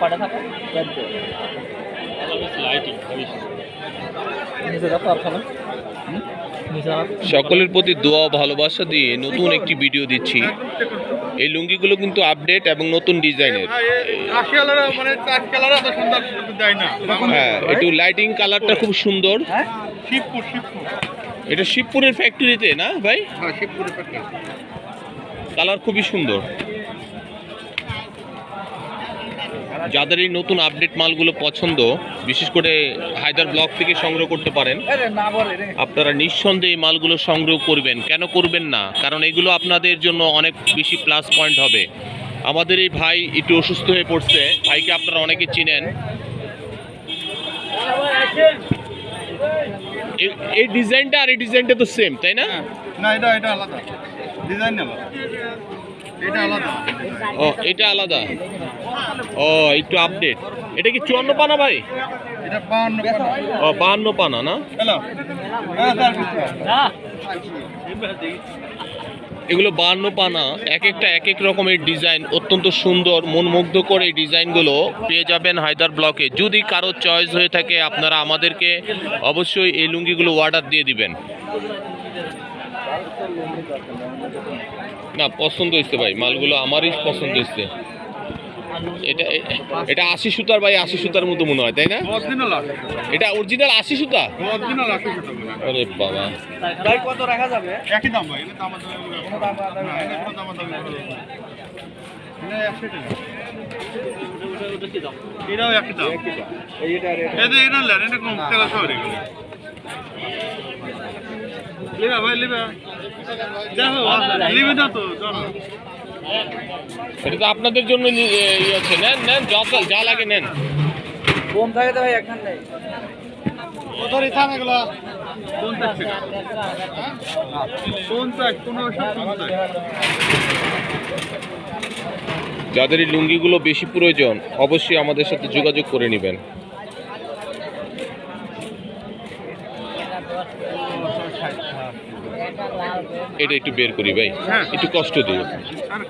কটা থাকে। সকলের প্রতি দোয়া ভালোবাসা দিয়ে নতুন একটি ভিডিও দিচ্ছি। এই লুঙ্গিগুলো কিন্তু আপডেট এবং নতুন ডিজাইনের মানে হ্যাঁ একটু লাইটিং কালারটা খুব সুন্দর। হ্যাঁ শিবপুর শিবপুর এটা শিবপুরের ফ্যাক্টরিতে না ভাই? হ্যাঁ কালার খুবই সুন্দর। যাদের এই নতুন আপডেট মালগুলো পছন্দ বিশেষ করে হায়দার ব্লক থেকে সংগ্রহ করতে পারেন আপনারা নিঃসন্দেহে এই মালগুলো সংগ্রহ করবেন। কেন করবেন না? কারণ এগুলো আপনাদের জন্য অনেক বেশি প্লাস পয়েন্ট হবে। আমাদের এই ভাই একটু অসুস্থ হয়ে পড়ছে। ভাইকে আপনারা অনেকে চিনেন। এই ডিজাইনটা আর এই ডিজাইনটা তো সেম তাই না? না এটা এটা আলাদা। ডিজাইন আলাদা। ও এটা আলাদা। ও একটু আপডেট এটা কি চুয়ান্ন পানা ভাই? ও বাহান্ন পানা না? হ্যাঁ এগুলো বাহান্ন পানা। এক একটা এক এক রকমের ডিজাইন। অত্যন্ত সুন্দর মনমুগ্ধ করে এই ডিজাইনগুলো পেয়ে যাবেন হায়দার ব্লকে। যদি কারও চয়েস হয়ে থাকে আপনারা আমাদেরকে অবশ্যই এই লুঙ্গিগুলো অর্ডার দিয়ে দিবেন। না পছন্দ হয়েছে ভাই মালগুলো আমারই পছন্দ হয়েছে। এটা এটা আশি সুতার ভাই আশি সুতার মতো মনে হয় তাই না? এটা অরিজিনাল আশি সুতা। আরে বাবা। ভাই কত রাখা যাবে? একই দাম ভাই এটা এটা এটা এটাও একই দাম। কম লিবা ভাই লিবা। দেখো লিবে না তো এটা তো আপনাদের জন্য ইয়ে আছে। নেন নেন যা যা লাগে নেন। কম থাকে তো ভাই একখান নেই। কোথায় থাম এগুলো? যাদের এই লুঙ্গিগুলো বেশি প্রয়োজন অবশ্যই আমাদের সাথে যোগাযোগ করে নেবেন। এটা একটু বের করি ভাই। হ্যাঁ। একটু কষ্ট আর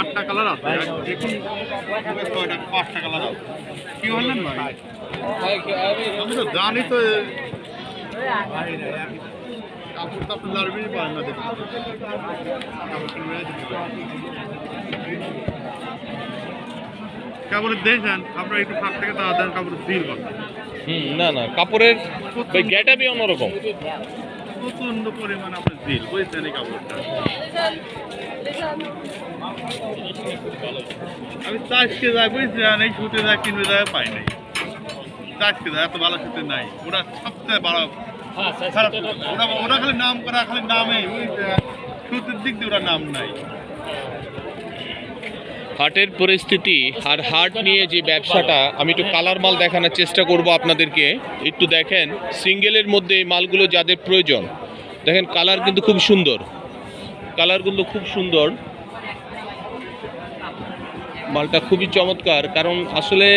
আটটা কালার আছে। দেখুন পাঁচটা কালার আছে। কি বললেন ভাই? আমি তো জানি তো কাপড় টাপড় লাড়বেই পারেন না দেখুন কাপড় কিনবে দিতে পারেন। কাপড়ের দেখেন আপনারা একটু ফাঁক থেকে তাড়াতাড়ি কাপড় দিল হুম না না কাপড়ের ভাই গ্যাটাপই অন্যরকম। প্রচণ্ড পরিমাণ আপনার দিল বুঝছেন এই কাপড়টা? আমি চাষকে যাই বুঝছেন এই শুতে যাই কিনবে যাই পাই নাই। চাষকে যাই এত ভালো শুতে নাই। ওরা সবচেয়ে ভালো খারাপ ওরা ওরা খালি নাম করা খালি নামে বুঝছেন? সুতের দিক দিয়ে ওরা নাম নাই। হাটের পরিস্থিতি আর হাট নিয়ে যে ব্যবসাটা, আমি একটু কালার মাল দেখানোর চেষ্টা করব আপনাদেরকে। একটু দেখেন, সিঙ্গেলের মধ্যে এই মালগুলো যাদের প্রয়োজন। দেখেন, কালার কিন্তু খুব সুন্দর। কালার কিন্তু খুব সুন্দর। মালটা খুবই চমৎকার, কারণ আসলে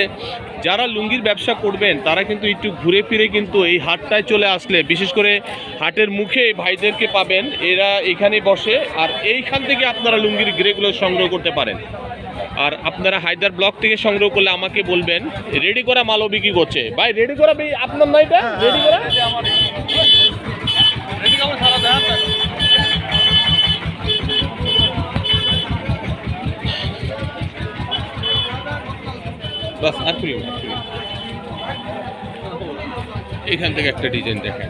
যারা লুঙ্গির ব্যবসা করবেন, তারা কিন্তু একটু ঘুরে ফিরে কিন্তু এই হাটটায় চলে আসলে, বিশেষ করে হাটের মুখে ভাইদেরকে পাবেন, এরা এখানে বসে, আর এইখান থেকে আপনারা লুঙ্গির গ্রেগুলো সংগ্রহ করতে পারেন। আর আপনারা হায়দার ব্লক থেকে সংগ্রহ করলে আমাকে বলবেন, রেডি করা মালও বিক্রি করছে। ভাই, রেডি করা আপনার না এটা? রেডি করা। এখান থেকে একটা ডিজাইন দেখেন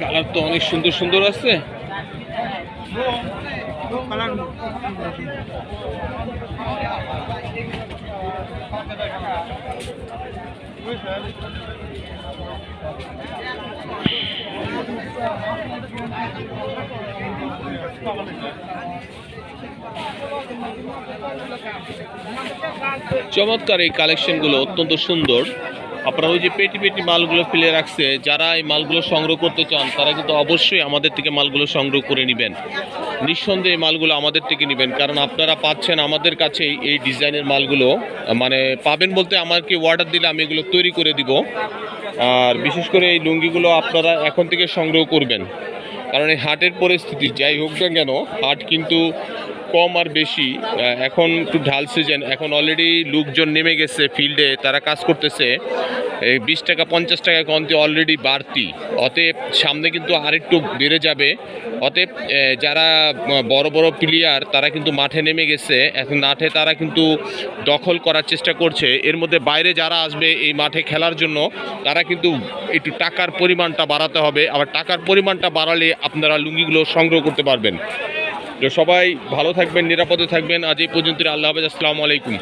কালার তো অনেক সুন্দর সুন্দর আছে। চমৎকার এই কালেকশনগুলো অত্যন্ত সুন্দর। আপনারা ওই যে পেটি পেটি মালগুলো ফেলে রাখছে, যারা এই মালগুলো সংগ্রহ করতে চান, তারা কিন্তু অবশ্যই আমাদের থেকে মালগুলো সংগ্রহ করে নেবেন। নিঃসন্দেহে এই মালগুলো আমাদের থেকে নেবেন, কারণ আপনারা পাচ্ছেন আমাদের কাছে এই ডিজাইনের মালগুলো মানে পাবেন বলতে আমাকে অর্ডার দিলে আমি এগুলো তৈরি করে দিব। আর বিশেষ করে এই লুঙ্গিগুলো আপনারা এখন থেকে সংগ্রহ করবেন। কারণ এই হাটের পরিস্থিতি, যাই হোক না কেন, হাট কিন্তু কম আর বেশি এখন একটু ঢাল সিজন এখন অলরেডি লোকজন নেমে গেছে ফিল্ডে তারা কাজ করতেছে। এই বিশ টাকা, পঞ্চাশ টাকা কমতে অলরেডি বাড়তি। অতএব সামনে কিন্তু আরেকটু বেড়ে যাবে। অতএব যারা বড় বড় প্লেয়ার তারা কিন্তু মাঠে নেমে গেছে। এখন মাঠে তারা কিন্তু দখল করার চেষ্টা করছে। এর মধ্যে বাইরে যারা আসবে এই মাঠে খেলার জন্য, তারা কিন্তু একটু টাকার পরিমাণটা বাড়াতে হবে। আবার টাকার পরিমাণটা বাড়ালে আপনারা লুঙ্গিগুলো সংগ্রহ করতে পারবেন। তো সবাই ভালো থাকবেন নিরাপদে থাকবেন। আজ এই পর্যন্ত আল্লাহ হাফেজ। আসসালামু আলাইকুম।